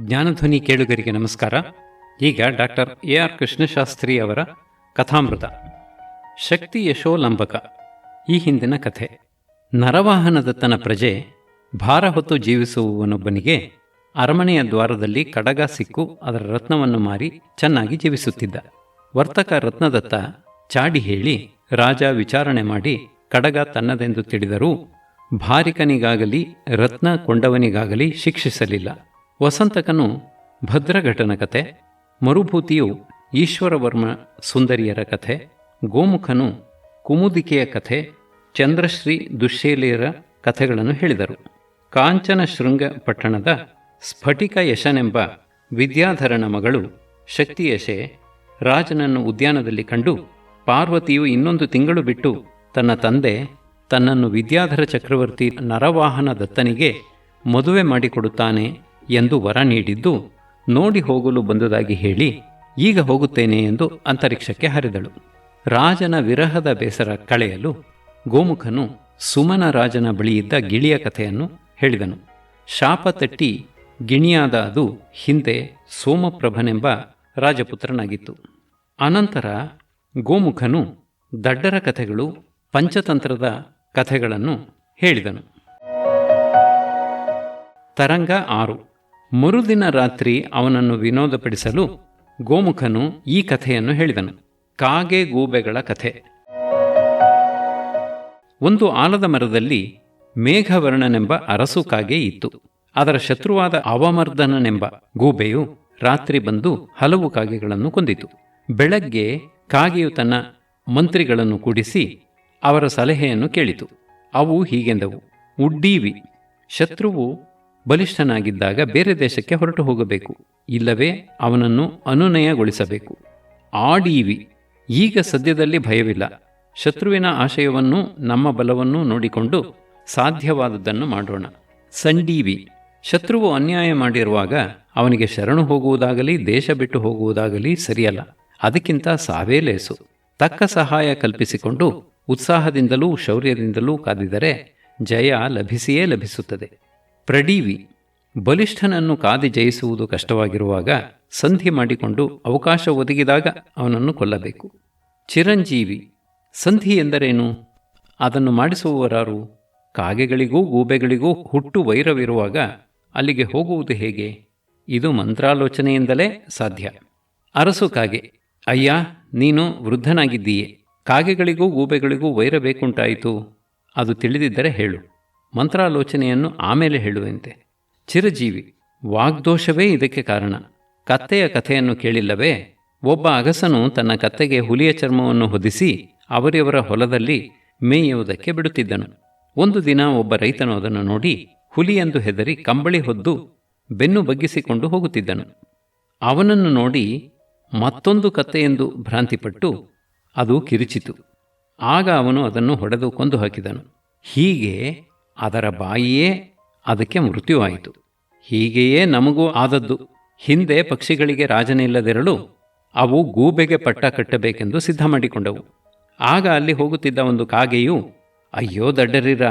ಜ್ಞಾನಧ್ವನಿ ಕೇಳುಗರಿಗೆ ನಮಸ್ಕಾರ. ಈಗ ಡಾಕ್ಟರ್ ಎ ಆರ್ ಕೃಷ್ಣಶಾಸ್ತ್ರಿ ಅವರ ಕಥಾಮೃತ. ಶಕ್ತಿ ಯಶೋಲಂಬಕ. ಈ ಹಿಂದಿನ ಕಥೆ. ನರವಾಹನದತ್ತನ ಪ್ರಜೆ ಭಾರ ಹೊತ್ತು ಜೀವಿಸುವವನೊಬ್ಬನಿಗೆ ಅರಮನೆಯ ದ್ವಾರದಲ್ಲಿ ಕಡಗ ಸಿಕ್ಕು ಅದರ ರತ್ನವನ್ನು ಮಾರಿ ಚೆನ್ನಾಗಿ ಜೀವಿಸುತ್ತಿದ್ದ. ವರ್ತಕ ರತ್ನದತ್ತ ಚಾಡಿ ಹೇಳಿ ರಾಜ ವಿಚಾರಣೆ ಮಾಡಿ ಕಡಗ ತನ್ನದೆಂದು ತಿಳಿದರೂ ಭಾರಿಕನಿಗಾಗಲಿ ರತ್ನ ಕೊಂಡವನಿಗಾಗಲಿ ಶಿಕ್ಷಿಸಲಿಲ್ಲ. ವಸಂತಕನು ಭದ್ರಘಟನ ಕಥೆ ಮರುಭೂತಿಯು ಈಶ್ವರವರ್ಮ ಸುಂದರಿಯರ ಕಥೆ ಗೋಮುಖನು ಕುಮುದಿಕೆಯ ಕಥೆ ಚಂದ್ರಶ್ರೀ ದುಶ್ಶೇಲಿಯರ ಕಥೆಗಳನ್ನು ಹೇಳಿದರು. ಕಾಂಚನ ಶೃಂಗ ಪಟ್ಟಣದ ಸ್ಫಟಿಕ ಯಶನೆಂಬ ವಿದ್ಯಾಧರನ ಮಗಳು ಶಕ್ತಿಯಶೆ ರಾಜನನ್ನು ಉದ್ಯಾನದಲ್ಲಿ ಕಂಡು ಪಾರ್ವತಿಯು ಇನ್ನೊಂದು ತಿಂಗಳು ಬಿಟ್ಟು ತನ್ನ ತಂದೆ ತನ್ನನ್ನು ವಿದ್ಯಾಧರ ಚಕ್ರವರ್ತಿ ನರವಾಹನ ದತ್ತನಿಗೆ ಮದುವೆ ಮಾಡಿಕೊಡುತ್ತಾನೆ ಎಂದು ವರ ನೀಡಿದ್ದು, ನೋಡಿ ಹೋಗಲು ಬಂದುದಾಗಿ ಹೇಳಿ, ಈಗ ಹೋಗುತ್ತೇನೆ ಎಂದು ಅಂತರಿಕ್ಷಕ್ಕೆ ಹರಿದಳು. ರಾಜನ ವಿರಹದ ಬೇಸರ ಕಳೆಯಲು ಗೋಮುಖನು ಸುಮನ ರಾಜನ ಬಳಿಯಿದ್ದ ಗಿಳಿಯ ಕಥೆಯನ್ನು ಹೇಳಿದನು. ಶಾಪ ತಟ್ಟಿ ಗಿಣಿಯಾದ ಅದು ಹಿಂದೆ ಸೋಮಪ್ರಭನೆಂಬ ರಾಜಪುತ್ರನಾಗಿತ್ತು. ಅನಂತರ ಗೋಮುಖನು ದಡ್ಡರ ಕಥೆಗಳು ಪಂಚತಂತ್ರದ ಕಥೆಗಳನ್ನು ಹೇಳಿದನು. ತರಂಗ ಆರು. ಮರುದಿನ ರಾತ್ರಿ ಅವನನ್ನು ವಿನೋದಪಡಿಸಲು ಗೋಮುಖನು ಈ ಕಥೆಯನ್ನು ಹೇಳಿದನು. ಕಾಗೆ ಗೂಬೆಗಳ ಕಥೆ. ಒಂದು ಆಲದ ಮರದಲ್ಲಿ ಮೇಘವರ್ಣನೆಂಬ ಅರಸು ಕಾಗೆ ಇತ್ತು. ಅದರ ಶತ್ರುವಾದ ಅವಮರ್ದನನೆಂಬ ಗೂಬೆಯು ರಾತ್ರಿ ಬಂದು ಹಲವು ಕಾಗೆಗಳನ್ನು ಕೊಂದಿತು. ಬೆಳಗ್ಗೆ ಕಾಗೆಯು ತನ್ನ ಮಂತ್ರಿಗಳನ್ನು ಕೂಡಿಸಿ ಅವರ ಸಲಹೆಯನ್ನು ಕೇಳಿತು. ಅವು ಹೀಗೆಂದವು. ಉಡ್ಡೀವಿ. ಶತ್ರುವು ಬಲಿಷ್ಠನಾಗಿದ್ದಾಗ ಬೇರೆ ದೇಶಕ್ಕೆ ಹೊರಟು ಹೋಗಬೇಕು. ಇಲ್ಲವೇ ಅವನನ್ನು ಅನುನಯಗೊಳಿಸಬೇಕು. ಆಡೀವಿ. ಈಗ ಸದ್ಯದಲ್ಲಿ ಭಯವಿಲ್ಲ. ಶತ್ರುವಿನ ಆಶಯವನ್ನು, ನಮ್ಮ ಬಲವನ್ನು ನೋಡಿಕೊಂಡು ಸಾಧ್ಯವಾದದ್ದನ್ನು ಮಾಡೋಣ. ಸಂಡೀವಿ. ಶತ್ರುವು ಅನ್ಯಾಯ ಮಾಡಿರುವಾಗ ಅವನಿಗೆ ಶರಣು ಹೋಗುವುದಾಗಲಿ, ದೇಶ ಬಿಟ್ಟು ಹೋಗುವುದಾಗಲಿ ಸರಿಯಲ್ಲ. ಅದಕ್ಕಿಂತ ಸಾವೇ ಲೇಸು. ತಕ್ಕ ಸಹಾಯ ಕಲ್ಪಿಸಿಕೊಂಡು ಉತ್ಸಾಹದಿಂದಲೂ ಶೌರ್ಯದಿಂದಲೂ ಕಾದಿದರೆ ಜಯ ಲಭಿಸಿಯೇ ಲಭಿಸುತ್ತದೆ. ಪ್ರಡೀವಿ ಬಲಿಷ್ಠನನ್ನು ಕಾದಿ ಜಯಿಸುವುದು ಕಷ್ಟವಾಗಿರುವಾಗ ಸಂಧಿ ಮಾಡಿಕೊಂಡು ಅವಕಾಶ ಒದಗಿದಾಗ ಅವನನ್ನು ಕೊಲ್ಲಬೇಕು. ಚಿರಂಜೀವಿ, ಸಂಧಿ ಎಂದರೇನು? ಅದನ್ನು ಮಾಡಿಸುವವರಾರು ಕಾಗೆಗಳಿಗೂ ಗೂಬೆಗಳಿಗೂ ಹುಟ್ಟು ವೈರವಿರುವಾಗ ಅಲ್ಲಿಗೆ ಹೋಗುವುದು ಹೇಗೆ? ಇದು ಮಂತ್ರಾಲೋಚನೆಯಿಂದಲೇ ಸಾಧ್ಯ. ಅರಸು ಕಾಗೆ, ಅಯ್ಯ, ನೀನು ವೃದ್ಧನಾಗಿದ್ದೀಯೆ. ಕಾಗೆಗಳಿಗೂ ಗೂಬೆಗಳಿಗೂ ವೈರ ಬೇಕುಂಟಾಯಿತು. ಅದು ತಿಳಿದಿದ್ದರೆ ಹೇಳು. ಮಂತ್ರಾಲೋಚನೆಯನ್ನು ಆಮೇಲೆ ಹೇಳುವಂತೆ. ಚಿರಜೀವಿ, ವಾಗ್ದೋಷವೇ ಇದಕ್ಕೆ ಕಾರಣ. ಕತ್ತೆಯ ಕಥೆಯನ್ನು ಕೇಳಿಲ್ಲವೇ? ಒಬ್ಬ ಅಗಸನು ತನ್ನ ಕತ್ತೆಗೆ ಹುಲಿಯ ಚರ್ಮವನ್ನು ಹೊದಿಸಿ ಅವರಿವರ ಹೊಲದಲ್ಲಿ ಮೇಯುವುದಕ್ಕೆ ಬಿಡುತ್ತಿದ್ದನು. ಒಂದು ದಿನ ಒಬ್ಬ ರೈತನು ಅದನ್ನು ನೋಡಿ ಹುಲಿಯೆಂದು ಹೆದರಿ ಕಂಬಳಿ ಹೊದ್ದು ಬೆನ್ನು ಬಗ್ಗಿಸಿಕೊಂಡು ಹೋಗುತ್ತಿದ್ದನು. ಅವನನ್ನು ನೋಡಿ ಮತ್ತೊಂದು ಕತ್ತೆಯೆಂದು ಭ್ರಾಂತಿಪಟ್ಟು ಅದು ಕಿರುಚಿತು ಆಗ ಅವನು ಅದನ್ನು ಹೊಡೆದು ಕೊಂದು ಹಾಕಿದನು. ಹೀಗೆ ಅದರ ಬಾಯಿಯೇ ಅದಕ್ಕೆ ಮೃತ್ಯುವಾಯಿತು. ಹೀಗೆಯೇ ನಮಗೂ ಆದದ್ದು. ಹಿಂದೆ ಪಕ್ಷಿಗಳಿಗೆ ರಾಜನಿಲ್ಲದಿರಲು ಅವು ಗೂಬೆಗೆ ಪಟ್ಟ ಕಟ್ಟಬೇಕೆಂದು ಸಿದ್ಧ ಮಾಡಿಕೊಂಡವು. ಆಗ ಅಲ್ಲಿ ಹೋಗುತ್ತಿದ್ದ ಒಂದು ಕಾಗೆಯು, ಅಯ್ಯೋ ದಡ್ಡರಿರ,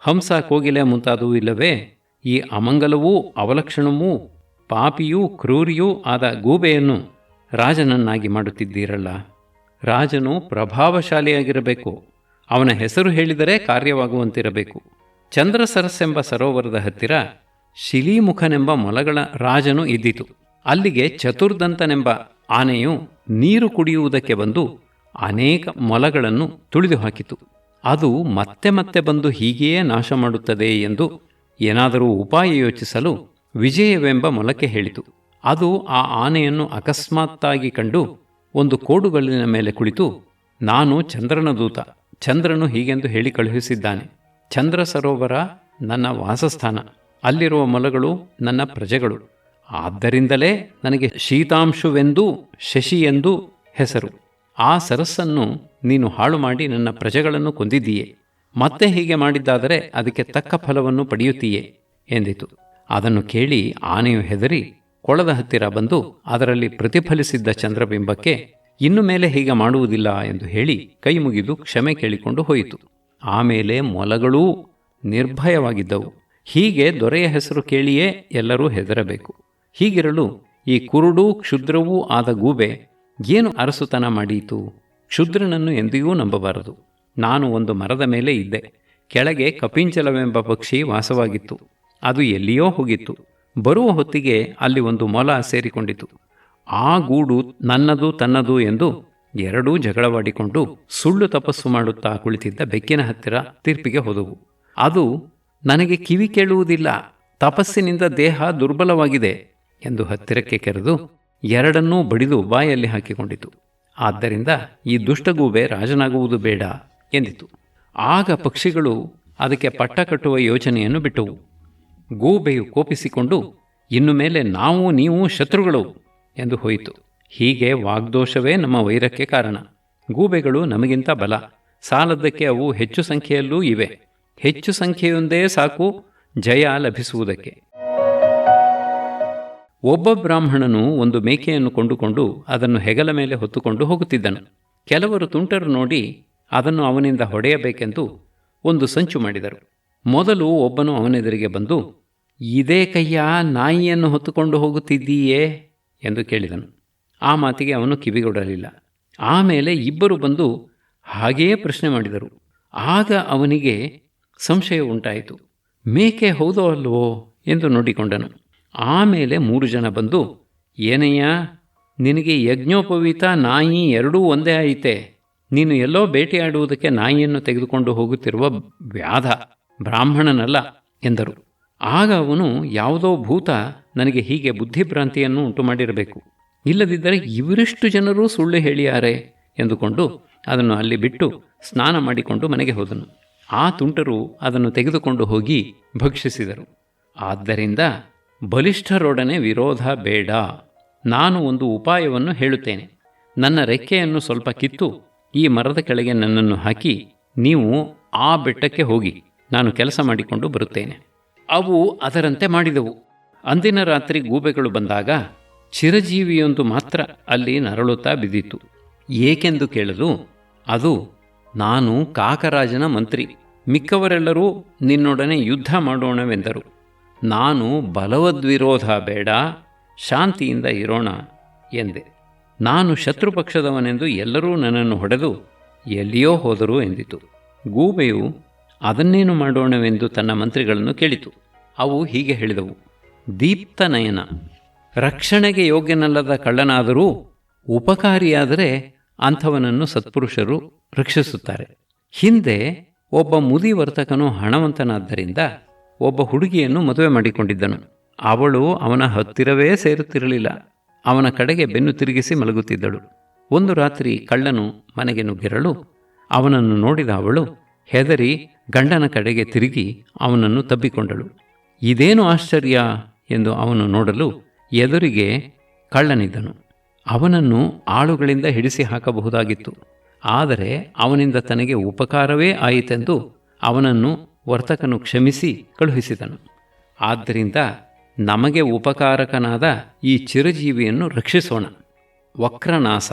ಹಂಸ ಕೋಗಿಲೆ ಮುಂತಾದವು ಇಲ್ಲವೇ? ಈ ಅಮಂಗಲವೂ, ಅವಲಕ್ಷಣವೂ, ಪಾಪಿಯೂ, ಕ್ರೂರಿಯೂ ಆದ ಗೂಬೆಯನ್ನು ರಾಜನನ್ನಾಗಿ ಮಾಡುತ್ತಿದ್ದೀರಲ್ಲ? ರಾಜನು ಪ್ರಭಾವಶಾಲಿಯಾಗಿರಬೇಕು. ಅವನ ಹೆಸರು ಹೇಳಿದರೆ ಕಾರ್ಯವಾಗುವಂತಿರಬೇಕು. ಚಂದ್ರಸರಸ್ಸೆಂಬ ಸರೋವರದ ಹತ್ತಿರ ಶಿಲೀಮುಖನೆಂಬ ಮೊಲಗಳ ರಾಜನು ಇದ್ದಿತು. ಅಲ್ಲಿಗೆ ಚತುರ್ದಂತನೆಂಬ ಆನೆಯು ನೀರು ಕುಡಿಯುವುದಕ್ಕೆ ಬಂದು ಅನೇಕ ಮೊಲಗಳನ್ನು ತುಳಿದು ಹಾಕಿತು. ಅದು ಮತ್ತೆ ಮತ್ತೆ ಬಂದು ಹೀಗೆಯೇ ನಾಶ ಮಾಡುತ್ತದೆ ಎಂದು ಏನಾದರೂ ಉಪಾಯ ಯೋಚಿಸಲು ವಿಜಯವೆಂಬ ಮೊಲಕ್ಕೆ ಹೇಳಿತು. ಅದು ಆ ಆನೆಯನ್ನು ಅಕಸ್ಮಾತ್ತಾಗಿ ಕಂಡು ಒಂದು ಕೋಡುಗಲ್ಲಿನ ಮೇಲೆ ಕುಳಿತು, ನಾನು ಚಂದ್ರನ ದೂತ, ಚಂದ್ರನು ಹೀಗೆಂದು ಹೇಳಿ ಕಳುಹಿಸಿದ್ದಾನೆ. ಚಂದ್ರ ಸರೋವರ ನನ್ನ ವಾಸಸ್ಥಾನ. ಅಲ್ಲಿರುವ ಮೊಲಗಳು ನನ್ನ ಪ್ರಜೆಗಳು. ಆದ್ದರಿಂದಲೇ ನನಗೆ ಶೀತಾಂಶುವೆಂದೂ ಶಶಿ ಎಂದು ಹೆಸರು. ಆ ಸರಸ್ಸನ್ನು ನೀನು ಹಾಳು ಮಾಡಿ ನನ್ನ ಪ್ರಜೆಗಳನ್ನು ಕೊಂದಿದ್ದೀಯೆ. ಮತ್ತೆ ಹೀಗೆ ಮಾಡಿದ್ದಾದರೆ ಅದಕ್ಕೆ ತಕ್ಕ ಫಲವನ್ನು ಪಡೆಯುತ್ತೀಯೆ ಎಂದಿತು. ಅದನ್ನು ಕೇಳಿ ಆನೆಯು ಹೆದರಿ ಕೊಳದ ಹತ್ತಿರ ಬಂದು ಅದರಲ್ಲಿ ಪ್ರತಿಫಲಿಸಿದ್ದ ಚಂದ್ರಬಿಂಬಕ್ಕೆ, ಇನ್ನು ಮೇಲೆ ಹೀಗೆ ಮಾಡುವುದಿಲ್ಲ ಎಂದು ಹೇಳಿ ಕೈ ಮುಗಿದು ಕ್ಷಮೆ ಕೇಳಿಕೊಂಡು ಹೋಯಿತು. ಆಮೇಲೆ ಮೊಲಗಳೂ ನಿರ್ಭಯವಾಗಿದ್ದವು. ಹೀಗೆ ದೊರೆಯ ಹೆಸರು ಕೇಳಿಯೇ ಎಲ್ಲರೂ ಹೆದರಬೇಕು. ಹೀಗಿರಲು ಈ ಕುರುಡೂ ಕ್ಷುದ್ರವೂ ಆದ ಗೂಬೆ ಏನು ಅರಸುತನ ಮಾಡೀತು? ಕ್ಷುದ್ರನನ್ನು ಎಂದಿಗೂ ನಂಬಬಾರದು. ನಾನು ಒಂದು ಮರದ ಮೇಲೆ ಇದ್ದೆ. ಕೆಳಗೆ ಕಪಿಂಚಲವೆಂಬ ಪಕ್ಷಿ ವಾಸವಾಗಿತ್ತು. ಅದು ಎಲ್ಲಿಯೋ ಹೋಗಿತ್ತು. ಬರುವ ಹೊತ್ತಿಗೆ ಅಲ್ಲಿ ಒಂದು ಮೊಲ ಸೇರಿಕೊಂಡಿತು. ಆ ಗೂಡು ನನ್ನದು ತನ್ನದು ಎಂದು ಎರಡೂ ಜಗಳವಾಡಿಕೊಂಡು ಸುಳ್ಳು ತಪಸ್ಸು ಮಾಡುತ್ತಾ ಕುಳಿತಿದ್ದ ಬೆಕ್ಕಿನ ಹತ್ತಿರ ತೀರ್ಪಿಗೆ ಹೋದವು. ಅದು, ನನಗೆ ಕಿವಿ ಕೇಳುವುದಿಲ್ಲ, ತಪಸ್ಸಿನಿಂದ ದೇಹ ದುರ್ಬಲವಾಗಿದೆ ಎಂದು ಹತ್ತಿರಕ್ಕೆ ಕೆರೆದು ಎರಡನ್ನೂ ಬಡಿದು ಬಾಯಲ್ಲಿ ಹಾಕಿಕೊಂಡಿತು. ಆದ್ದರಿಂದ ಈ ದುಷ್ಟಗೂಬೆ ರಾಜನಾಗುವುದು ಬೇಡ ಎಂದಿತು. ಆಗ ಪಕ್ಷಿಗಳು ಅದಕ್ಕೆ ಪಟ್ಟ ಕಟ್ಟುವ ಯೋಚನೆಯನ್ನು ಬಿಟ್ಟವು. ಗೂಬೆಯು ಕೋಪಿಸಿಕೊಂಡು, ಇನ್ನು ಮೇಲೆ ನಾವು, ನೀವು ಶತ್ರುಗಳು ಎಂದು ಹೋಯಿತು. ಹೀಗೆ ವಾಗ್ದೋಷವೇ ನಮ್ಮ ವೈರಕ್ಕೆ ಕಾರಣ. ಗೂಬೆಗಳು ನಮಗಿಂತ ಬಲ. ಸಾಲದ್ದಕ್ಕೆ ಅವು ಹೆಚ್ಚು ಸಂಖ್ಯೆಯಲ್ಲೂ ಇವೆ. ಹೆಚ್ಚು ಸಂಖ್ಯೆಯೊಂದೇ ಸಾಕು ಜಯ ಲಭಿಸುವುದಕ್ಕೆ. ಒಬ್ಬ ಬ್ರಾಹ್ಮಣನು ಒಂದು ಮೇಕೆಯನ್ನು ಕೊಂಡುಕೊಂಡು ಅದನ್ನು ಹೆಗಲ ಮೇಲೆ ಹೊತ್ತುಕೊಂಡು ಹೋಗುತ್ತಿದ್ದನು. ಕೆಲವರು ತುಂಟರು ನೋಡಿ ಅದನ್ನು ಅವನಿಂದ ಹೊಡೆಯಬೇಕೆಂದು ಒಂದು ಸಂಚು ಮಾಡಿದರು. ಮೊದಲು ಒಬ್ಬನು ಅವನೆದುರಿಗೆ ಬಂದು, ಇದೇ ಕೈಯ ನಾಯಿಯನ್ನು ಹೊತ್ತುಕೊಂಡು ಹೋಗುತ್ತಿದ್ದೀಯೇ? ಎಂದು ಕೇಳಿದನು. ಆ ಮಾತಿಗೆ ಅವನು ಕಿವಿಗೊಡಲಿಲ್ಲ. ಆಮೇಲೆ ಇಬ್ಬರು ಬಂದು ಹಾಗೆಯೇ ಪ್ರಶ್ನೆ ಮಾಡಿದರು. ಆಗ ಅವನಿಗೆ ಸಂಶಯ ಉಂಟಾಯಿತು. ಮೇಕೆ ಹೌದೋ ಅಲ್ವೋ ಎಂದು ನೋಡಿಕೊಂಡನು. ಆಮೇಲೆ ಮೂರು ಜನ ಬಂದು, ಏನಯ್ಯ, ನಿನಗೆ ಯಜ್ಞೋಪವೀತ ನಾಯಿ ಎರಡೂ ಒಂದೇ ಐತೆ. ನೀನು ಎಲ್ಲೋ ಬೇಟೆಯಾಡುವುದಕ್ಕೆ ನಾಯಿಯನ್ನು ತೆಗೆದುಕೊಂಡು ಹೋಗುತ್ತಿರುವ ವ್ಯಾಧ, ಬ್ರಾಹ್ಮಣನಲ್ಲ, ಎಂದರು. ಆಗ ಅವನು, ಯಾವುದೋ ಭೂತ ನನಗೆ ಹೀಗೆ ಬುದ್ಧಿಭ್ರಾಂತಿಯನ್ನು ಉಂಟು ಮಾಡಿರಬೇಕು ಇಲ್ಲದಿದ್ದರೆ ಇವರೆಷ್ಟು ಜನರೂ ಸುಳ್ಳು ಹೇಳಿಯಾರೆ ಎಂದುಕೊಂಡು ಅದನ್ನು ಅಲ್ಲಿ ಬಿಟ್ಟು ಸ್ನಾನ ಮಾಡಿಕೊಂಡು ಮನೆಗೆ ಹೋದನು. ಆ ತುಂಟರು ಅದನ್ನು ತೆಗೆದುಕೊಂಡು ಹೋಗಿ ಭಕ್ಷಿಸಿದರು. ಆದ್ದರಿಂದ ಬಲಿಷ್ಠರೊಡನೆ ವಿರೋಧ ಬೇಡ. ನಾನು ಒಂದು ಉಪಾಯವನ್ನು ಹೇಳುತ್ತೇನೆ. ನನ್ನ ರೆಕ್ಕೆಯನ್ನು ಸ್ವಲ್ಪ ಕಿತ್ತು, ಈ ಮರದ ಕೆಳಗೆ ನನ್ನನ್ನು ಹಾಕಿ, ನೀವು ಆ ಬೆಟ್ಟಕ್ಕೆ ಹೋಗಿ, ನಾನು ಕೆಲಸ ಮಾಡಿಕೊಂಡು ಬರುತ್ತೇನೆ. ಅವು ಅದರಂತೆ ಮಾಡಿದವು. ಅಂದಿನ ರಾತ್ರಿ ಗೂಬೆಗಳು ಬಂದಾಗ ಚಿರಜೀವಿಯೊಂದು ಮಾತ್ರ ಅಲ್ಲಿ ನರಳುತ್ತಾ ಬಿದ್ದಿತು ಏಕೆಂದು ಕೇಳಲು, ಅದು ನಾನು ಕಾಕರಾಜನ ಮಂತ್ರಿ, ಮಿಕ್ಕವರೆಲ್ಲರೂ ನಿನ್ನೊಡನೆ ಯುದ್ಧ ಮಾಡೋಣವೆಂದರು. ನಾನು ಬಲವದ್ವಿರೋಧ ಬೇಡ, ಶಾಂತಿಯಿಂದ ಇರೋಣ ಎಂದೆ. ನಾನು ಶತ್ರುಪಕ್ಷದವನೆಂದು ಎಲ್ಲರೂ ನನ್ನನ್ನು ಹೊಡೆದು ಎಲ್ಲಿಯೋ ಹೋದರು ಎಂದಿತು. ಗೂಬೆಯು ಅದನ್ನೇನು ಮಾಡೋಣವೆಂದು ತನ್ನ ಮಂತ್ರಿಗಳನ್ನು ಕೇಳಿತು. ಅವು ಹೀಗೆ ಹೇಳಿದವು ದೀಪ್ತನಯನ ರಕ್ಷಣೆಗೆ ಯೋಗ್ಯನಲ್ಲದ ಕಳ್ಳನಾದರೂ ಉಪಕಾರಿಯಾದರೆ ಅಂಥವನನ್ನು ಸತ್ಪುರುಷರು ರಕ್ಷಿಸುತ್ತಾರೆ. ಹಿಂದೆ ಒಬ್ಬ ಮುದಿ ವರ್ತಕನು ಹಣವಂತನಾದ್ದರಿಂದ ಒಬ್ಬ ಹುಡುಗಿಯನ್ನು ಮದುವೆ ಮಾಡಿಕೊಂಡಿದ್ದನು. ಅವಳು ಅವನ ಹತ್ತಿರವೇ ಸೇರುತ್ತಿರಲಿಲ್ಲ. ಅವನ ಕಡೆಗೆ ಬೆನ್ನು ತಿರುಗಿಸಿ ಮಲಗುತ್ತಿದ್ದಳು. ಒಂದು ರಾತ್ರಿ ಕಳ್ಳನು ಮನೆಗೆ ನುಗ್ಗಿರಲು ಅವನನ್ನು ನೋಡಿದ ಅವಳು ಹೆದರಿ ಗಂಡನ ಕಡೆಗೆ ತಿರುಗಿ ಅವನನ್ನು ತಬ್ಬಿಕೊಂಡಳು. ಇದೇನು ಆಶ್ಚರ್ಯ ಎಂದು ಅವನು ನೋಡಲು ಎದುರಿಗೆ ಕಳ್ಳನಿದ್ದನು. ಅವನನ್ನು ಆಳುಗಳಿಂದ ಹಿಡಿಸಿ ಹಾಕಬಹುದಾಗಿತ್ತು. ಆದರೆ ಅವನಿಂದ ತನಗೆ ಉಪಕಾರವೇ ಆಯಿತೆಂದು ಅವನನ್ನು ವರ್ತಕನು ಕ್ಷಮಿಸಿ ಕಳುಹಿಸಿದನು. ಆದ್ದರಿಂದ ನಮಗೆ ಉಪಕಾರಕನಾದ ಈ ಚಿರಜೀವಿಯನ್ನು ರಕ್ಷಿಸೋಣ. ವಕ್ರನಾಸ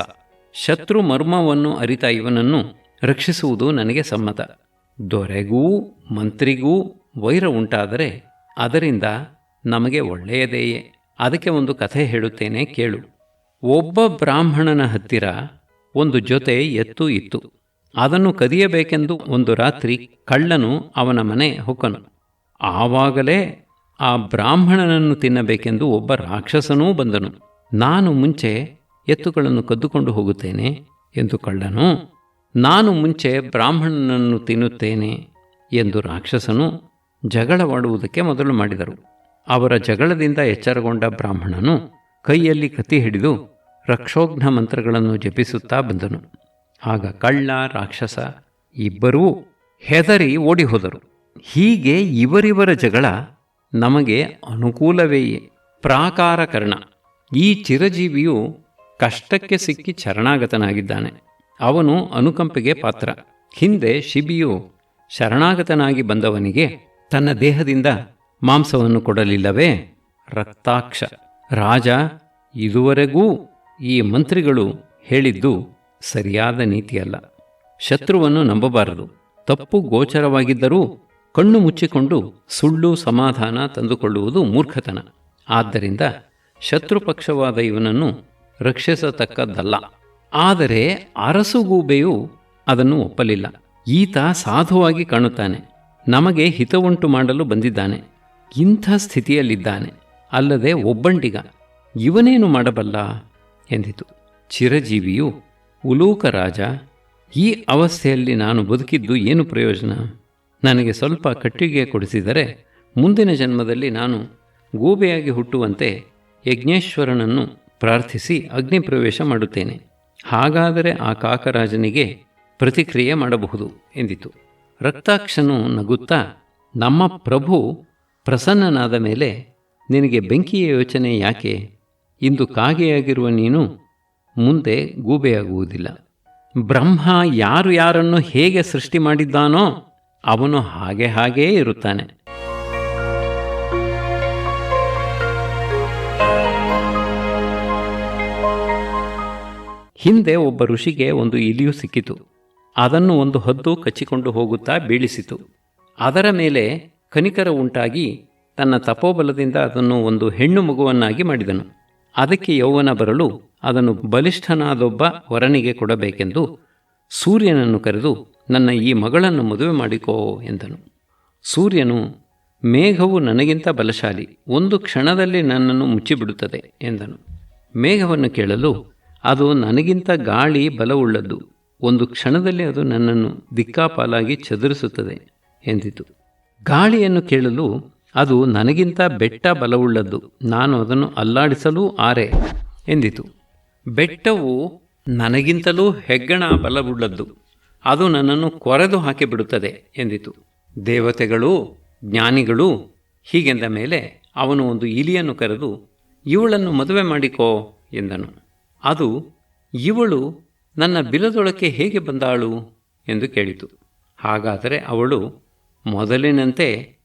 ಶತ್ರು ಮರ್ಮವನ್ನು ಅರಿತ ಇವನನ್ನು ರಕ್ಷಿಸುವುದು ನನಗೆ ಸಮ್ಮತ. ದೊರೆಗೂ ಮಂತ್ರಿಗೂ ವೈರ ಉಂಟಾದರೆ ಅದರಿಂದ ನಮಗೆ ಒಳ್ಳೆಯದೇಯೇ ಅದಕ್ಕೆ ಒಂದು ಕಥೆ ಹೇಳುತ್ತೇನೆ, ಕೇಳು. ಒಬ್ಬ ಬ್ರಾಹ್ಮಣನ ಹತ್ತಿರ ಒಂದು ಜೊತೆ ಎತ್ತು ಇತ್ತು. ಅದನ್ನು ಕದಿಯಬೇಕೆಂದು ಒಂದು ರಾತ್ರಿ ಕಳ್ಳನು ಅವನ ಮನೆ ಹೊಕ್ಕನು. ಆವಾಗಲೇ ಆ ಬ್ರಾಹ್ಮಣನನ್ನು ತಿನ್ನಬೇಕೆಂದು ಒಬ್ಬ ರಾಕ್ಷಸನೂ ಬಂದನು. ನಾನು ಮುಂಚೆ ಎತ್ತುಗಳನ್ನು ಕದ್ದುಕೊಂಡು ಹೋಗುತ್ತೇನೆ ಎಂದು ಕಳ್ಳನು, ನಾನು ಮುಂಚೆ ಬ್ರಾಹ್ಮಣನನ್ನು ತಿನ್ನುತ್ತೇನೆ ಎಂದು ರಾಕ್ಷಸನು ಜಗಳವಾಡುವುದಕ್ಕೆ ಮೊದಲು ಮಾಡಿದರು. ಅವರ ಜಗಳದಿಂದ ಎಚ್ಚರಗೊಂಡ ಬ್ರಾಹ್ಮಣನು ಕೈಯಲ್ಲಿ ಕತಿ ಹಿಡಿದು ರಕ್ಷೋಘ್ನ ಮಂತ್ರಗಳನ್ನು ಜಪಿಸುತ್ತಾ ಬಂದನು. ಆಗ ಕಳ್ಳ, ರಾಕ್ಷಸ ಇಬ್ಬರೂ ಹೆದರಿ ಓಡಿ ಹೋದರು ಹೀಗೆ ಇವರಿವರ ಜಗಳ ನಮಗೆ ಅನುಕೂಲವೇಯೇ ಪ್ರಾಕಾರಕರ್ಣ. ಈ ಚಿರಜೀವಿಯು ಕಷ್ಟಕ್ಕೆ ಸಿಕ್ಕಿ ಶರಣಾಗತನಾಗಿದ್ದಾನೆ. ಅವನು ಅನುಕಂಪೆಗೆ ಪಾತ್ರ. ಹಿಂದೆ ಶಿಬಿಯು ಶರಣಾಗತನಾಗಿ ಬಂದವನಿಗೆ ತನ್ನ ದೇಹದಿಂದ ಮಾಂಸವನ್ನು ಕೊಡಲಿಲ್ಲವೇ? ರಕ್ತಾಕ್ಷ. ರಾಜ, ಇದುವರೆಗೂ ಈ ಮಂತ್ರಿಗಳು ಹೇಳಿದ್ದು ಸರಿಯಾದ ನೀತಿಯಲ್ಲ. ಶತ್ರುವನ್ನು ನಂಬಬಾರದು. ತಪ್ಪು ಗೋಚರವಾಗಿದ್ದರೂ ಕಣ್ಣು ಮುಚ್ಚಿಕೊಂಡು ಸುಳ್ಳು ಸಮಾಧಾನ ತಂದುಕೊಳ್ಳುವುದು ಮೂರ್ಖತನ. ಆದ್ದರಿಂದ ಶತ್ರುಪಕ್ಷವಾದ ಇವನನ್ನು ರಕ್ಷಿಸತಕ್ಕದ್ದಲ್ಲ. ಆದರೆ ಅರಸುಗೂಬೆಯು ಅದನ್ನು ಒಪ್ಪಲಿಲ್ಲ. ಈತ ಸಾಧುವಾಗಿ ಕಾಣುತ್ತಾನೆ. ನಮಗೆ ಹಿತವುಂಟು ಮಾಡಲು ಬಂದಿದ್ದಾನೆ. ಇಂಥ ಸ್ಥಿತಿಯಲ್ಲಿದ್ದಾನೆ. ಅಲ್ಲದೆ ಒಬ್ಬಂಟಿಗ, ಇವನೇನು ಮಾಡಬಲ್ಲ? ಎಂದಿತು. ಚಿರಜೀವಿಯು, ಉಲೂಕ ರಾಜ, ಈ ಅವಸ್ಥೆಯಲ್ಲಿ ನಾನು ಬದುಕಿದ್ದು ಏನು ಪ್ರಯೋಜನ? ನನಗೆ ಸ್ವಲ್ಪ ಕಟ್ಟಿಗೆ ಕೊಡಿಸಿದರೆ ಮುಂದಿನ ಜನ್ಮದಲ್ಲಿ ನಾನು ಗೂಬೆಯಾಗಿ ಹುಟ್ಟುವಂತೆ ಯಜ್ಞೇಶ್ವರನನ್ನು ಪ್ರಾರ್ಥಿಸಿ ಅಗ್ನಿ ಪ್ರವೇಶ ಮಾಡುತ್ತೇನೆ. ಹಾಗಾದರೆ ಆ ಕಾಕರಾಜನಿಗೆ ಪ್ರತಿಕ್ರಿಯೆ ಮಾಡಬಹುದು, ಎಂದಿತು. ರಕ್ತಾಕ್ಷನು ನಗುತ್ತಾ, ನಮ್ಮ ಪ್ರಭು ಪ್ರಸನ್ನನಾದ ಮೇಲೆ ನಿನಗೆ ಬೆಂಕಿಯ ಯೋಚನೆ ಯಾಕೆ? ಇಂದು ಕಾಗೆಯಾಗಿರುವ ನೀನು ಮುಂದೆ ಗೂಬೆಯಾಗುವುದಿಲ್ಲ. ಬ್ರಹ್ಮ ಯಾರು ಯಾರನ್ನು ಹೇಗೆ ಸೃಷ್ಟಿ ಮಾಡಿದ್ದಾನೋ ಅವನು ಹಾಗೆ ಹಾಗೇ ಇರುತ್ತಾನೆ. ಹಿಂದೆ ಒಬ್ಬ ಋಷಿಗೆ ಒಂದು ಇಲಿಯು ಸಿಕ್ಕಿತು. ಅದನ್ನು ಒಂದು ಹದ್ದು ಕಚ್ಚಿಕೊಂಡು ಹೋಗುತ್ತಾ ಬೀಳಿಸಿತು. ಅದರ ಮೇಲೆ ಕನಿಕರ ಉಂಟಾಗಿ ತನ್ನ ತಪೋಬಲದಿಂದ ಅದನ್ನು ಒಂದು ಹೆಣ್ಣು ಮಗುವನ್ನಾಗಿ ಮಾಡಿದನು. ಅದಕ್ಕೆ ಯೌವನ ಬರಲು ಅದನ್ನು ಬಲಿಷ್ಠನಾದೊಬ್ಬ ವರನಿಗೆ ಕೊಡಬೇಕೆಂದು ಸೂರ್ಯನನ್ನು ಕರೆದು, ನನ್ನ ಈ ಮಗಳನ್ನು ಮದುವೆ ಮಾಡಿಕೋ ಎಂದನು. ಸೂರ್ಯನು, ಮೇಘವು ನನಗಿಂತ ಬಲಶಾಲಿ, ಒಂದು ಕ್ಷಣದಲ್ಲಿ ನನ್ನನ್ನು ಮುಚ್ಚಿಬಿಡುತ್ತದೆ ಎಂದನು. ಮೇಘವನ್ನು ಕೇಳಲು, ಅದು ನನಗಿಂತ ಗಾಳಿ ಬಲವುಳ್ಳದ್ದು, ಒಂದು ಕ್ಷಣದಲ್ಲಿ ಅದು ನನ್ನನ್ನು ದಿಕ್ಕಾಪಾಲಾಗಿ ಚದುರಿಸುತ್ತದೆ ಎಂದಿತು. ಗಾಳಿಯನ್ನು ಕೇಳಲು ಅದು ನನಗಿಂತ ಬೆಟ್ಟ ಬಲವುಳ್ಳದ್ದು. ನಾನು ಅದನ್ನು ಅಲ್ಲಾಡಿಸಲೂ ಆರೆ ಎಂದಿತು. ಬೆಟ್ಟವು ನನಗಿಂತಲೂ ಹೆಗ್ಗಣ ಬಲವುಳ್ಳದ್ದು. ಅದು ನನ್ನನ್ನು ಕೊರೆದು ಹಾಕಿಬಿಡುತ್ತದೆ ಎಂದಿತು. ದೇವತೆಗಳು ಜ್ಞಾನಿಗಳು ಹೀಗೆಂದ ಮೇಲೆ ಅವನು ಒಂದು ಇಲಿಯನ್ನು ಕರೆದು, ಇವಳನ್ನು ಮದುವೆ ಮಾಡಿಕೋ ಎಂದನು. ಅದು, ಇವಳು ನನ್ನ ಬಿಲದೊಳಕ್ಕೆ ಹೇಗೆ ಬಂದಾಳು? ಎಂದು ಕೇಳಿತು. ಹಾಗಾದರೆ ಅವಳು ಮೊದಲಿನಂತೆ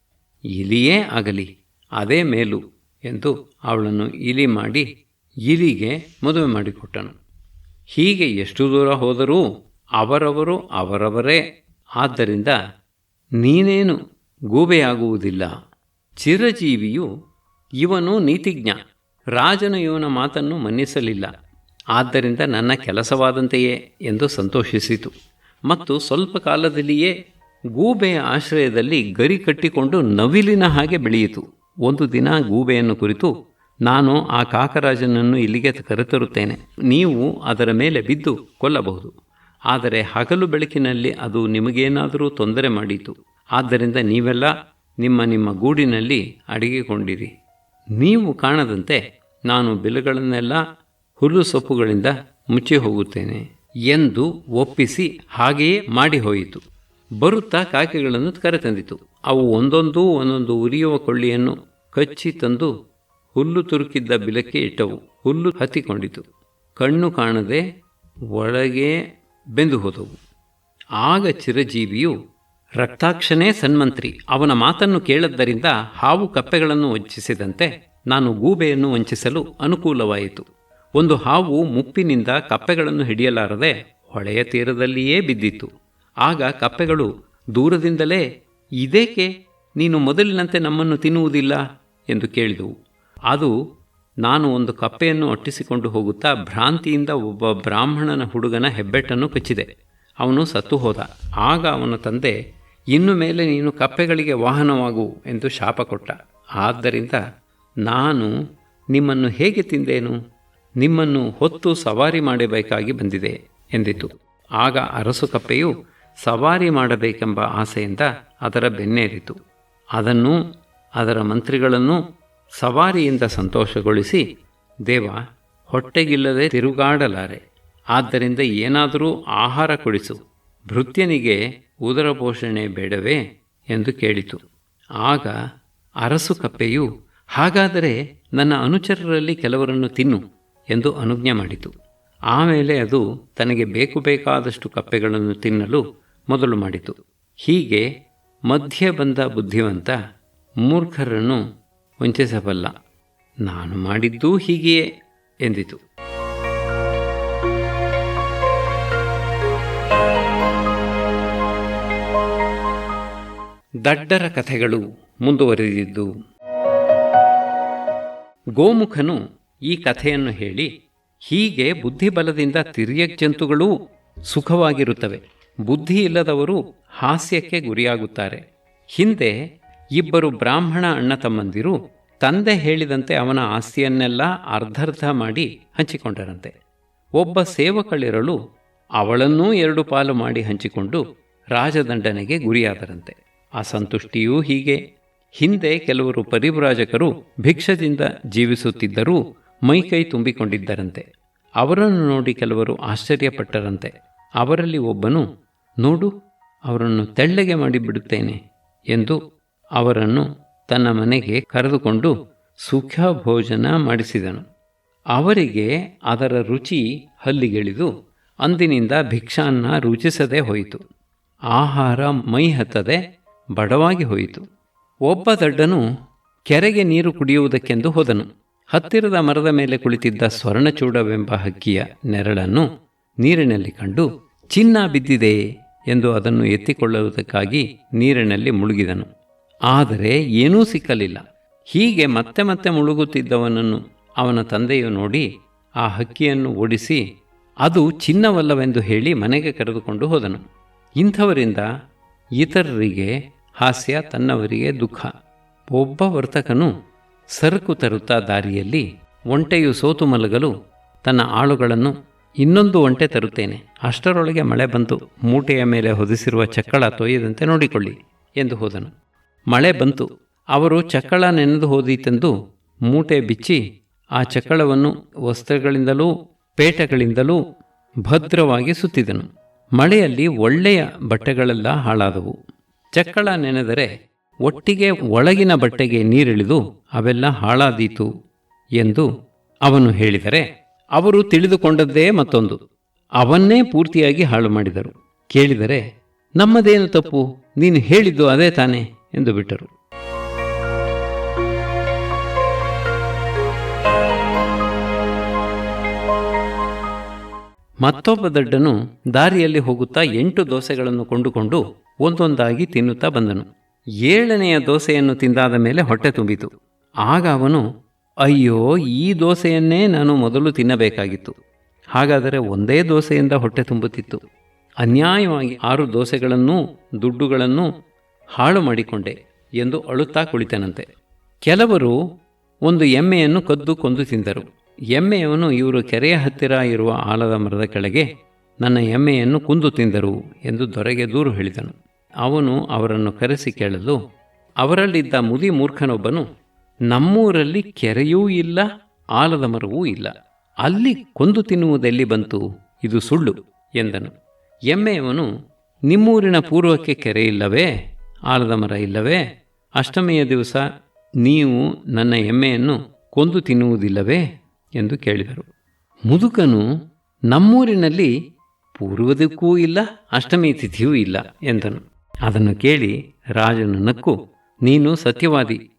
ಇಲಿಯೇ ಆಗಲಿ, ಅದೇ ಮೇಲು ಎಂದು ಅವಳನ್ನು ಇಲಿ ಮಾಡಿ ಇಲಿಗೆ ಮದುವೆ ಮಾಡಿಕೊಟ್ಟನು. ಹೀಗೆ ಎಷ್ಟು ದೂರ ಹೋದರೂ ಅವರವರು ಅವರವರೇ. ಆದ್ದರಿಂದ ನೀನೇನು ಗೂಬೆಯಾಗುವುದಿಲ್ಲ. ಚಿರಜೀವಿಯು ಇವನು ನೀತಿಜ್ಞ. ರಾಜನು ಇವನ ಮಾತನ್ನು ಮನ್ನಿಸಲಿಲ್ಲ. ಆದ್ದರಿಂದ ನನ್ನ ಕೆಲಸವಾದಂತೆಯೇ ಎಂದು ಸಂತೋಷಿಸಿತು. ಮತ್ತು ಸ್ವಲ್ಪ ಕಾಲದಲ್ಲಿಯೇ ಗೂಬೆಯ ಆಶ್ರಯದಲ್ಲಿ ಗರಿ ಕಟ್ಟಿಕೊಂಡು ನವಿಲಿನ ಹಾಗೆ ಬೆಳೆಯಿತು. ಒಂದು ದಿನ ಗೂಬೆಯನ್ನು ಕುರಿತು, ನಾನು ಆ ಕಾಕರಾಜನನ್ನು ಇಲ್ಲಿಗೆ ಕರೆತರುತ್ತೇನೆ. ನೀವು ಅದರ ಮೇಲೆ ಬಿದ್ದು ಕೊಲ್ಲಬಹುದು. ಆದರೆ ಹಗಲು ಬೆಳಕಿನಲ್ಲಿ ಅದು ನಿಮಗೇನಾದರೂ ತೊಂದರೆ ಮಾಡಿತು. ಆದ್ದರಿಂದ ನೀವೆಲ್ಲ ನಿಮ್ಮ ನಿಮ್ಮ ಗೂಡಿನಲ್ಲಿ ಅಡಗಿಕೊಂಡಿರಿ. ನೀವು ಕಾಣದಂತೆ ನಾನು ಬಿಲುಗಳನ್ನೆಲ್ಲ ಹುಲ್ಲು ಸೊಪ್ಪುಗಳಿಂದ ಮುಚ್ಚಿ ಹೋಗುತ್ತೇನೆ ಎಂದು ಒಪ್ಪಿಸಿ ಹಾಗೆಯೇ ಮಾಡಿ ಹೋಯಿತು ಬರುತ್ತಾ ಕಾಕೆಗಳನ್ನು ಕರೆತಂದಿತು. ಅವು ಒಂದೊಂದು ಒಂದೊಂದು ಉರಿಯುವ ಕೊಳ್ಳಿಯನ್ನು ಕಚ್ಚಿ ತಂದು ಹುಲ್ಲು ತುರುಕಿದ್ದ ಬಿಲಕ್ಕೆ ಇಟ್ಟವು. ಹುಲ್ಲು ಹತ್ತಿಕೊಂಡಿತು. ಕಣ್ಣು ಕಾಣದೆ ಒಳಗೆ ಬೆಂದು ಹೋದವು. ಆಗ ಚಿರಜೀವಿಯು, ರಕ್ತಾಕ್ಷನೇ ಸನ್ಮಂತ್ರಿ, ಅವನ ಮಾತನ್ನು ಕೇಳದ್ದರಿಂದ ಹಾವು ಕಪ್ಪೆಗಳನ್ನು ವಂಚಿಸಿದಂತೆ ನಾನು ಗೂಬೆಯನ್ನು ವಂಚಿಸಲು ಅನುಕೂಲವಾಯಿತು. ಒಂದು ಹಾವು ಮುಪ್ಪಿನಿಂದ ಕಪ್ಪೆಗಳನ್ನು ಹಿಡಿಯಲಾರದೆ ಹೊಳೆಯ ತೀರದಲ್ಲಿಯೇ ಬಿದ್ದಿತ್ತು. ಆಗ ಕಪ್ಪೆಗಳು ದೂರದಿಂದಲೇ, ಇದೇಕೆ? ನೀನು ಮೊದಲಿನಂತೆ ನಮ್ಮನ್ನು ತಿನ್ನುವುದಿಲ್ಲ? ಎಂದು ಕೇಳಿದವು. ಅದು ನಾನು ಒಂದು ಕಪ್ಪೆಯನ್ನು ಅಟ್ಟಿಸಿಕೊಂಡು ಹೋಗುತ್ತಾ ಭ್ರಾಂತಿಯಿಂದ ಒಬ್ಬ ಬ್ರಾಹ್ಮಣನ ಹುಡುಗನ ಹೆಬ್ಬೆಟ್ಟನ್ನು ಕಚ್ಚಿದೆ ಅವನು ಸತ್ತು ಹೋದ. ಆಗ ಅವನ ತಂದೆ, ಇನ್ನು ಮೇಲೆ ನೀನು ಕಪ್ಪೆಗಳಿಗೆ ವಾಹನವಾಗು ಎಂದು ಶಾಪ ಕೊಟ್ಟ. ಆದ್ದರಿಂದ ನಾನು ನಿಮ್ಮನ್ನು ಹೇಗೆ ತಿಂದೇನು? ನಿಮ್ಮನ್ನು ಹೊತ್ತು ಸವಾರಿ ಮಾಡಬೇಕಾಗಿ ಬಂದಿದೆ ಎಂದಿತು. ಆಗ ಅರಸು ಕಪ್ಪೆಯು ಸವಾರಿ ಮಾಡಬೇಕೆಂಬ ಆಸೆಯಿಂದ ಅದರ ಬೆನ್ನೇರಿತು. ಅದನ್ನು, ಅದರ ಮಂತ್ರಿಗಳನ್ನು ಸವಾರಿಯಿಂದ ಸಂತೋಷಗೊಳಿಸಿ, ದೇವ, ಹೊಟ್ಟೆಗಿಲ್ಲದೆ ತಿರುಗಾಡಲಾರೆ. ಆದ್ದರಿಂದ ಏನಾದರೂ ಆಹಾರ ಕೊಡಿಸು. ಭೃತ್ಯನಿಗೆ ಉದರ ಪೋಷಣೆ ಬೇಡವೇ ಎಂದು ಕೇಳಿತು. ಆಗ ಅರಸು ಕಪ್ಪೆಯು, ಹಾಗಾದರೆ ನನ್ನ ಅನುಚರರಲ್ಲಿ ಕೆಲವರನ್ನು ತಿನ್ನು ಎಂದು ಅನುಜ್ಞೆ ಮಾಡಿತು. ಆಮೇಲೆ ಅದು ತನಗೆ ಬೇಕು ಬೇಕಾದಷ್ಟು ಕಪ್ಪೆಗಳನ್ನು ತಿನ್ನಲು ಮೊದಲು ಮಾಡಿತು. ಹೀಗೆ ಮಧ್ಯ ಬಂದ ಬುದ್ಧಿವಂತ ಮೂರ್ಖರನ್ನು ವಂಚಿಸಬಲ್ಲ. ನಾನು ಮಾಡಿದ್ದೂ ಹೀಗೆಯೇ ಎಂದಿತು. ದಡ್ಡರ ಕಥೆಗಳು ಮುಂದುವರೆದಿದ್ದು. ಗೋಮುಖನು ಈ ಕಥೆಯನ್ನು ಹೇಳಿ, ಹೀಗೆ ಬುದ್ಧಿಬಲದಿಂದ ತಿರ್ಯಕ್ ಜಂತುಗಳೂ ಸುಖವಾಗಿರುತ್ತವೆ. ಬುದ್ಧಿ ಇಲ್ಲದವರು ಹಾಸ್ಯಕ್ಕೆ ಗುರಿಯಾಗುತ್ತಾರೆ. ಹಿಂದೆ ಇಬ್ಬರು ಬ್ರಾಹ್ಮಣ ಅಣ್ಣ ತಮ್ಮಂದಿರು ತಂದೆ ಹೇಳಿದಂತೆ ಅವನ ಆಸ್ತಿಯನ್ನೆಲ್ಲ ಅರ್ಧರ್ಧ ಮಾಡಿ ಹಂಚಿಕೊಂಡರಂತೆ. ಒಬ್ಬ ಸೇವಕಳಿರಲು ಅವಳನ್ನೂ ಎರಡು ಪಾಲು ಮಾಡಿ ಹಂಚಿಕೊಂಡು ರಾಜದಂಡನೆಗೆ ಗುರಿಯಾದರಂತೆ. ಅಸಂತುಷ್ಟಿಯೂ ಹೀಗೆ. ಹಿಂದೆ ಕೆಲವರು ಪರಿವ್ರಾಜಕರು ಭಿಕ್ಷದಿಂದ ಜೀವಿಸುತ್ತಿದ್ದರೂ ಮೈಕೈ ತುಂಬಿಕೊಂಡಿದ್ದರಂತೆ. ಅವರನ್ನು ನೋಡಿ ಕೆಲವರು ಆಶ್ಚರ್ಯಪಟ್ಟರಂತೆ. ಅವರಲ್ಲಿ ಒಬ್ಬನು ನೋಡು, ಅವರನ್ನು ತೆಳ್ಳಗೆ ಮಾಡಿಬಿಡುತ್ತೇನೆ ಎಂದು ಅವರನ್ನು ತನ್ನ ಮನೆಗೆ ಕರೆದುಕೊಂಡು ಸುಖ ಭೋಜನ ಮಾಡಿಸಿದನು. ಅವರಿಗೆ ಅದರ ರುಚಿ ಹಲ್ಲಿಗಿಳಿದು ಅಂದಿನಿಂದ ಭಿಕ್ಷಾನ್ನ ರುಚಿಸದೇ ಹೋಯಿತು. ಆಹಾರ ಮೈ ಹತ್ತದೆ ಬಡವಾಗಿ ಹೋಯಿತು. ಒಬ್ಬ ದಡ್ಡನು ಕೆರೆಗೆ ನೀರು ಕುಡಿಯುವುದಕ್ಕೆಂದು ಹೋದನು. ಹತ್ತಿರದ ಮರದ ಮೇಲೆ ಕುಳಿತಿದ್ದ ಸ್ವರ್ಣಚೂಡವೆಂಬ ಹಕ್ಕಿಯ ನೆರಳನ್ನು ನೀರಿನಲ್ಲಿ ಕಂಡು, ಚಿನ್ನ ಬಿದ್ದಿದೆ ಎಂದು ಅದನ್ನು ಎತ್ತಿಕೊಳ್ಳುವುದಕ್ಕಾಗಿ ನೀರಿನಲ್ಲಿ ಮುಳುಗಿದನು. ಆದರೆ ಏನೂ ಸಿಕ್ಕಲಿಲ್ಲ. ಹೀಗೆ ಮತ್ತೆ ಮತ್ತೆ ಮುಳುಗುತ್ತಿದ್ದವನನ್ನು ಅವನ ತಂದೆಯು ನೋಡಿ ಆ ಹಕ್ಕಿಯನ್ನು ಓಡಿಸಿ, ಅದು ಚಿನ್ನವಲ್ಲವೆಂದು ಹೇಳಿ ಮನೆಗೆ ಕರೆದುಕೊಂಡು ಹೋದನು. ಇಂಥವರಿಂದ ಇತರರಿಗೆ ಹಾಸ್ಯ ತನ್ನವರಿಗೆ ದುಃಖ. ಒಬ್ಬ ವರ್ತಕನು ಸರಕು ತರುತ್ತಾ ದಾರಿಯಲ್ಲಿ ಒಂಟೆಯು ಸೋತು ಮಲಗಲು ತನ್ನ ಆಳುಗಳನ್ನು ಇನ್ನೊಂದು ಒಂಟೆ ತರುತ್ತೇನೆ. ಅಷ್ಟರೊಳಗೆ ಮಳೆ ಬಂತು ಮೂಟೆಯ ಮೇಲೆ ಹೊದಿಸಿರುವ ಚಕ್ಕಳ ತೊಯ್ಯದಂತೆ ನೋಡಿಕೊಳ್ಳಿ ಎಂದು ಹೋದನು. ಮಳೆ ಬಂತು. ಅವರು ಚಕ್ಕಳ ನೆನೆದು ಹೋದೀತೆಂದು ಮೂಟೆ ಬಿಚ್ಚಿ ಆ ಚಕ್ಕಳವನ್ನು ವಸ್ತ್ರಗಳಿಂದಲೂ ಪೇಟಗಳಿಂದಲೂ ಭದ್ರವಾಗಿ ಸುತ್ತಿದನು. ಮಳೆಯಲ್ಲಿ ಒಳ್ಳೆಯ ಬಟ್ಟೆಗಳೆಲ್ಲ ಹಾಳಾದವು. ಚಕ್ಕಳ ನೆನೆದರೆ ಒಟ್ಟಿಗೆ ಒಳಗಿನ ಬಟ್ಟೆಗೆ ನೀರಿಳಿದು ಅವೆಲ್ಲ ಹಾಳಾದೀತು ಎಂದು ಅವನು ಹೇಳಿದರೆ ಅವರು ತಿಳಿದುಕೊಂಡದ್ದೇ ಮತ್ತೊಂದು. ಅವನ್ನೇ ಪೂರ್ತಿಯಾಗಿ ಹಾಳು ಮಾಡಿದರು. ಕೇಳಿದರೆ, ನಮ್ಮದೇನು ತಪ್ಪು? ನೀನು ಹೇಳಿದ್ದು ಅದೇ ತಾನೆ? ಎಂದು ಬಿಟ್ಟರು. ಮತ್ತೊಬ್ಬ ದಡ್ಡನು ದಾರಿಯಲ್ಲಿ ಹೋಗುತ್ತಾ ಎಂಟು ದೋಸೆಗಳನ್ನು ಕೊಂಡುಕೊಂಡು ಒಂದೊಂದಾಗಿ ತಿನ್ನುತ್ತಾ ಬಂದನು. ಏಳನೆಯ ದೋಸೆಯನ್ನು ತಿಂದಾದ ಮೇಲೆ ಹೊಟ್ಟೆ ತುಂಬಿತು. ಆಗ ಅವನು ಅಯ್ಯೋ, ಈ ದೋಸೆಯನ್ನೇ ನಾನು ಮೊದಲು ತಿನ್ನಬೇಕಾಗಿತ್ತು. ಹಾಗಾದರೆ ಒಂದೇ ದೋಸೆಯಿಂದ ಹೊಟ್ಟೆ ತುಂಬುತ್ತಿತ್ತು. ಅನ್ಯಾಯವಾಗಿ ಆರು ದೋಸೆಗಳನ್ನೂ ದುಡ್ಡುಗಳನ್ನು ಹಾಳು ಮಾಡಿಕೊಂಡೆ ಎಂದು ಅಳುತ್ತಾ ಕುಳಿತನಂತೆ. ಕೆಲವರು ಒಂದು ಎಮ್ಮೆಯನ್ನು ಕದ್ದು ಕೊಂದು ತಿಂದರು. ಎಮ್ಮೆಯವನು ಇವರು ಕೆರೆಯ ಹತ್ತಿರ ಇರುವ ಆಲದ ಮರದ ಕೆಳಗೆ ನನ್ನ ಎಮ್ಮೆಯನ್ನು ಕುಂದು ತಿಂದರು ಎಂದು ದೊರೆಗೆ ದೂರು ಹೇಳಿದನು. ಅವನು ಅವರನ್ನು ಕರೆಸಿ ಕೇಳಲು ಅವರಲ್ಲಿದ್ದ ಮುದಿ ಮೂರ್ಖನೊಬ್ಬನು ನಮ್ಮೂರಲ್ಲಿ ಕೆರೆಯೂ ಇಲ್ಲ, ಆಲದ ಮರವೂ ಇಲ್ಲ. ಅಲ್ಲಿ ಕೊಂದು ತಿನ್ನುವುದೆಲ್ಲಿ ಬಂತು? ಇದು ಸುಳ್ಳು, ಎಂದನು. ಎಮ್ಮೆಯವನು, ನಿಮ್ಮೂರಿನ ಪೂರ್ವಕ್ಕೆ ಕೆರೆ ಇಲ್ಲವೇ? ಆಲದ ಮರ ಇಲ್ಲವೇ? ಅಷ್ಟಮಿಯ ದಿವಸ ನೀವು ನನ್ನ ಎಮ್ಮೆಯನ್ನು ಕೊಂದು ತಿನ್ನುವುದಿಲ್ಲವೇ? ಎಂದು ಕೇಳಿದರು. ಮುದುಕನು, ನಮ್ಮೂರಿನಲ್ಲಿ ಪೂರ್ವದಕ್ಕೂ ಇಲ್ಲ, ಅಷ್ಟಮಿ ತಿಥಿಯೂ ಇಲ್ಲ, ಎಂದನು. ಅದನ್ನು ಕೇಳಿ ರಾಜನು ನೀನು ಸತ್ಯವಾದಿ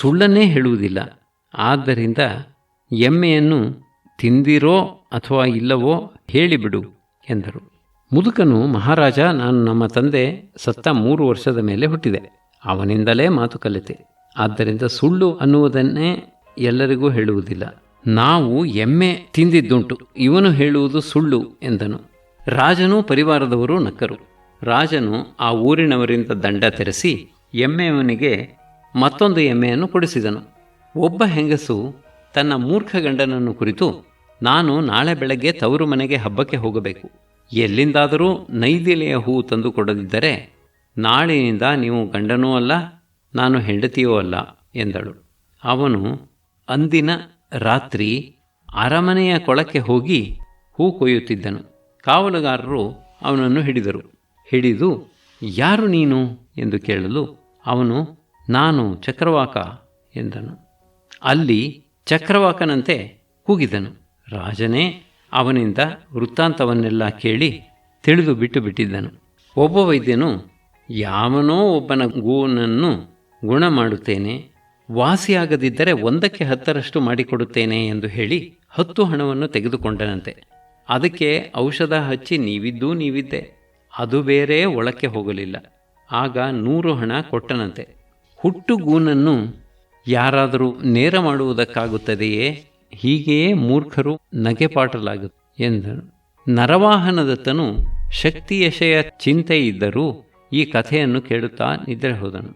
ಸುಳ್ಳನ್ನೇ ಹೇಳುವುದಿಲ್ಲ. ಆದ್ದರಿಂದ ಎಮ್ಮೆಯನ್ನು ತಿಂದಿರೋ ಅಥವಾ ಇಲ್ಲವೋ ಹೇಳಿಬಿಡು ಎಂದರು. ಮುದುಕನು, ಮಹಾರಾಜ, ನಾನು ನಮ್ಮ ತಂದೆ ಸತ್ತ ಮೂರು ವರ್ಷದ ಮೇಲೆ ಹುಟ್ಟಿದೆ. ಅವನಿಂದಲೇ ಮಾತು ಕಲಿತೆ. ಆದ್ದರಿಂದ ಸುಳ್ಳು ಅನ್ನುವುದನ್ನೇ ಎಲ್ಲರಿಗೂ ಹೇಳುವುದಿಲ್ಲ. ನಾವು ಎಮ್ಮೆ ತಿಂದಿದ್ದುಂಟು. ಇವನು ಹೇಳುವುದು ಸುಳ್ಳು, ಎಂದನು. ರಾಜನೂ ಪರಿವಾರದವರು ನಕ್ಕರು. ರಾಜನು ಆ ಊರಿನವರಿಂದ ದಂಡ ತೆರೆಸಿ ಎಮ್ಮೆಯವನಿಗೆ ಮತ್ತೊಂದು ಎಮ್ಮೆಯನ್ನು ಕೊಡಿಸಿದನು. ಒಬ್ಬ ಹೆಂಗಸು ತನ್ನ ಮೂರ್ಖ ಗಂಡನನ್ನು ಕುರಿತು, ನಾನು ನಾಳೆ ಬೆಳಗ್ಗೆ ತವರು ಮನೆಗೆ ಹಬ್ಬಕ್ಕೆ ಹೋಗಬೇಕು. ಎಲ್ಲಿಂದಾದರೂ ನೈದಿಲೆಯ ಹೂ ತಂದು ಕೊಡದಿದ್ದರೆ ನಾಳೆಯಿಂದ ನೀವು ಗಂಡನೂ ಅಲ್ಲ, ನಾನು ಹೆಂಡತಿಯೂ ಅಲ್ಲ, ಎಂದಳು. ಅವನು ಅಂದಿನ ರಾತ್ರಿ ಅರಮನೆಯ ಕೊಳಕ್ಕೆ ಹೋಗಿ ಹೂ ಕೊಯ್ಯುತ್ತಿದ್ದನು. ಕಾವಲುಗಾರರು ಅವನನ್ನು ಹಿಡಿದರು. ಹಿಡಿದು ಯಾರು ನೀನು? ಎಂದು ಕೇಳಲು ಅವನು ನಾನು ಚಕ್ರವಾಕ ಎಂದನು. ಅಲ್ಲಿ ಚಕ್ರವಾಕನಂತೆ ಕೂಗಿದನು. ರಾಜನೇ, ಅವನಿಂದ ವೃತ್ತಾಂತವನ್ನೆಲ್ಲ ಕೇಳಿ ತಿಳಿದು ಬಿಟ್ಟು ಬಿಟ್ಟಿದ್ದನು. ಒಬ್ಬ ವೈದ್ಯನು, ಯಾವನೋ ಒಬ್ಬನ ಗೂನನ್ನು ಗುಣ ಮಾಡುತ್ತೇನೆ, ವಾಸಿಯಾಗದಿದ್ದರೆ ಒಂದಕ್ಕೆ ಹತ್ತರಷ್ಟು ಮಾಡಿಕೊಡುತ್ತೇನೆ ಎಂದು ಹೇಳಿ ಹತ್ತು ಹಣವನ್ನು ತೆಗೆದುಕೊಂಡನಂತೆ. ಅದಕ್ಕೆ ಔಷಧ ಹಚ್ಚಿ ನೀವಿದ್ದೂ ನೀವಿದ್ದೆ, ಅದು ಬೇರೆ ಒಳಕ್ಕೆ ಹೋಗಲಿಲ್ಲ. ಆಗ ನೂರು ಹಣ ಕೊಟ್ಟನಂತೆ. ಹುಟ್ಟು ಗೂನನ್ನು ಯಾರಾದರೂ ನೇರ ಮಾಡುವುದಕ್ಕಾಗುತ್ತದೆಯೇ? ಹೀಗೆಯೇ ಮೂರ್ಖರು ನಗೆಪಾಟಲಾಗುತ್ತೆ ಎಂದನು. ನರವಾಹನದತ್ತನು ಶಕ್ತಿಯಶಯ ಚಿಂತೆ ಇದ್ದರೂ ಈ ಕಥೆಯನ್ನು ಕೇಳುತ್ತಾ ನಿದ್ರೆ ಹೋದನು.